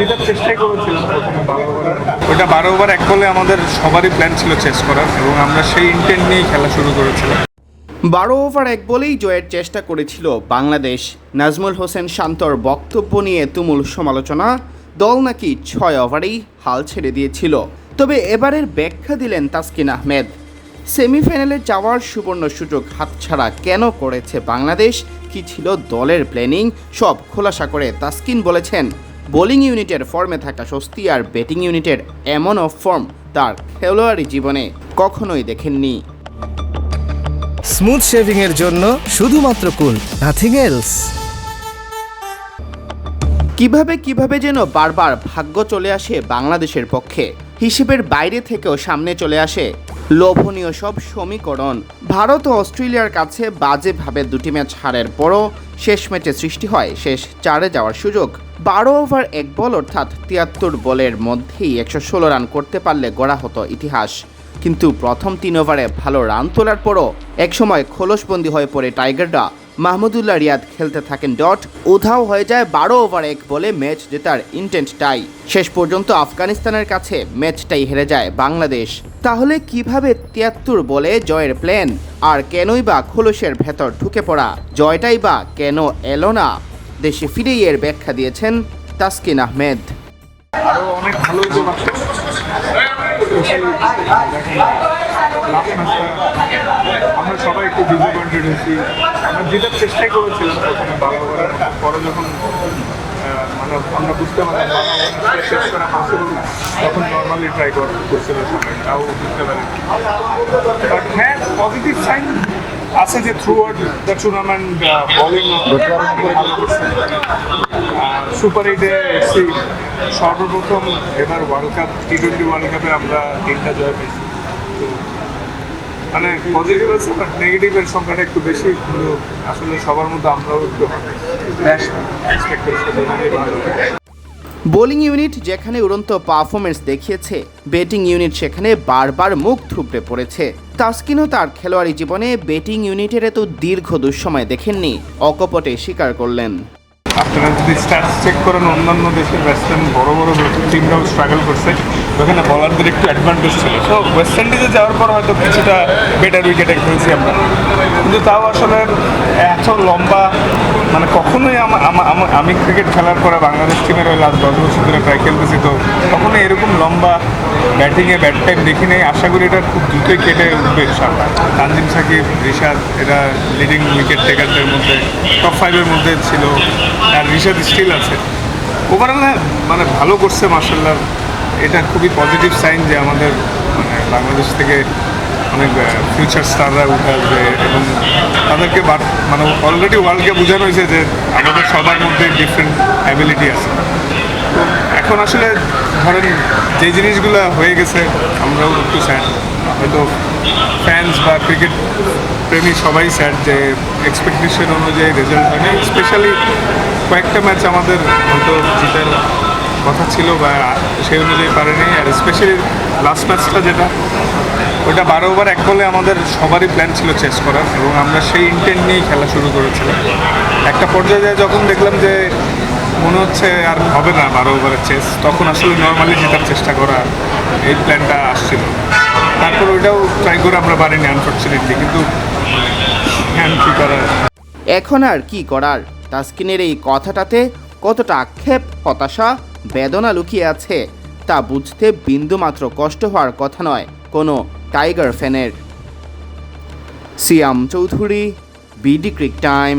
জেতার চেষ্টাই করেছিলাম ওইটা বারো ওভার এক বলে আমাদের সবারই প্ল্যান ছিল চেস করার এবং আমরা সেই ইন্টেন্ট নিয়েই খেলা শুরু করেছিলাম। বারো ওভার এক বলেই জয়ের চেষ্টা করেছিল বাংলাদেশ। নাজমুল হোসেন শান্তর বক্তব্য নিয়ে তুমুল সমালোচনা। দল নাকি ছয় ওভারেই হাল ছেড়ে দিয়েছিল। তবে এবারের ব্যাখ্যা দিলেন তাসকিন আহমেদ। সেমিফাইনালে যাওয়ার সুবর্ণ সুযোগ হাতছাড়া কেন করেছে বাংলাদেশ? কি ছিল দলের প্ল্যানিং সব খোলাসা করে তাসকিন বলেছেন বোলিং ইউনিটের ফর্মে থাকা স্বস্তি আর ব্যাটিং ইউনিটের এমন অফ ফর্ম তার খেলোয়াড়ি জীবনে কখনোই দেখেননি। স্মুথ শেভিং এর জন্য শুধুমাত্র কুল নাথিং এলস কীভাবে কীভাবে যেন বারবার ভাগ্য চলে আসে বাংলাদেশের পক্ষে হিসেবের বাইরে থেকেও সামনে চলে আসে লোভনীয় সব সমীকরণ। ভারত ও অস্ট্রেলিয়ার কাছে বাজেভাবে দুটি ম্যাচ হারের পরও শেষ ম্যাচে সৃষ্টি হয় শেষ চারে যাওয়ার সুযোগ। বারো ওভার এক বল অর্থাৎ তিয়াত্তর বলের মধ্যেই একশো ষোলো রান করতে পারলে গড়া হতো ইতিহাস। কিন্তু প্রথম তিন ওভারে ভালো রান তোলার পরও একসময় খোলসবন্দি হয়ে পড়ে টাইগাররা। মাহমুদুল্লাহ রিয়াদ খেলতে থাকেন ডট। উধাও হয়ে যায় বারো ওভার এক বলে ম্যাচ জেতার ইন্টেন্ট টাই। শেষ পর্যন্ত আফগানিস্তানের কাছে ম্যাচটাই হেরে যায় বাংলাদেশ। তাহলে কীভাবে তিয়াত্তর বলে জয়ের প্ল্যান আর কেনই বা খোলসের ভেতর ঢুকে পড়া? জয়টাই বা কেন এলো না? দেশে ফিরেই এর ব্যাখ্যা দিয়েছেন তাসকিন আহমেদ। আরও অনেক ভালো আমরা সবাই একটু হয়েছি। আমরা জেতার চেষ্টাই করেছিলাম ওভারে, পরে যখন মানে আমরা বুঝতে পারলাম তখন নর্মালি ট্রাই করছিল সবাই, তাও বুঝতে পারি বাট হ্যাঁ পজিটিভ সাইন আছে যে throughout the tournament bowling super এইটে এসছি সর্বপ্রথম এবার world cup T twenty world কাপে আমরা তিনটা জয় পেয়েছি। মানে পজিটিভ আছে বাট নেগেটিভের সংখ্যাটা একটু বেশি কিন্তু আসলে সবার মধ্যে আমরাও একটু। বোলিং ইউনিট যেখানে উড়ন্ত পারফরমেন্স দেখিয়েছে ব্যাটিং ইউনিট সেখানে বারবার মুখ থুবড়ে পড়েছে। তাসকিনও তার খেলোয়াড়ি জীবনে ব্যাটিং ইউনিটের এত দীর্ঘ দুঃসময় দেখেননি, অকপটে স্বীকার করলেন। আপনারা যদি স্ট্যাটস চেক করেন, অন্যান্য দেশের ব্যাটসম্যান বড় বড় টিমরাও স্ট্রাগল করছে। ওখানে বলারদের একটু অ্যাডভান্টেজ ছিল। তো ওয়েস্ট ইন্ডিজে যাওয়ার পর হয়তো কিছুটা বেটার উইকেটে খেলছি আমরা। কিন্তু তাও আসলে এত লম্বা মানে কখনোই আমা- ক্রিকেট খেলার পরে বাংলাদেশ টিমের ওই লাস্ট দশ বছর ধরে প্রায় খেলতেছি তো কখনোই এরকম লম্বা ব্যাটিংয়ে ব্যাট টাইম দেখি নেই আশা করি এটা খুব দ্রুতই কেটে উঠবে ইনশাআল্লাহ। তানজিম সাকিব, রিশাদ, এরা লিডিং উইকেট টেকারদের মধ্যে টপ ফাইভের মধ্যে ছিল আর রিশাদ স্টিল আছে। ওভারঅল মানে ভালো করছে মার্শাল্লাহ এটা খুবই পজিটিভ সাইন যে আমাদের মানে বাংলাদেশ থেকে অনেক ফিউচার স্টাররা উঠে আসবে এবং তাদেরকে মানে অলরেডি ওয়ার্ল্ডকে বোঝানো হয়েছে যে আমাদের সবার মধ্যে ডিফারেন্ট অ্যাবিলিটি আছে। তো এখন আসলে ধরেন যে জিনিসগুলো হয়ে গেছে, আমরাও একটু স্যাড হয়তো ফ্যান্স বা ক্রিকেট প্রেমী সবাই স্যাড যে এক্সপেকটেশন অনুযায়ী রেজাল্ট হয়নি। স্পেশালি কয়েকটা ম্যাচ আমাদের হয়তো জিতার কথা ছিল বা সেই অনুযায়ী পারেনি। আর স্পেশালি লাস্ট ম্যাচটা যেটা ওটা বারো ওভার এক বলে আমাদের সবারই প্ল্যান ছিল চেস করার এবং আমরা সেই ইন্টেন্ট নিয়েই খেলা শুরু করেছিলাম। একটা পর্যায়ে যখন দেখলাম যে মনে হচ্ছে আর হবে না বারো ওভারের চেস তখন আসলে নর্মালি জেতার চেষ্টা করা এই প্ল্যানটা আসছিল। তারপর ওইটাও ট্রাই করে আমরা পারিনি আনফর্চুনেটলি কিন্তু হ্যাঁ কী করার। এখন আর কি করার? তাসকিনের এই কথাটাতে কতটা আক্ষেপ, হতাশা, বেদনা লুকিয়ে আছে, তা বুঝতে বিন্দুমাত্র কষ্ট হওয়ার কথা নয়। কোনো টাইগার ফ্যানের Siam Chowdhury BD cric time.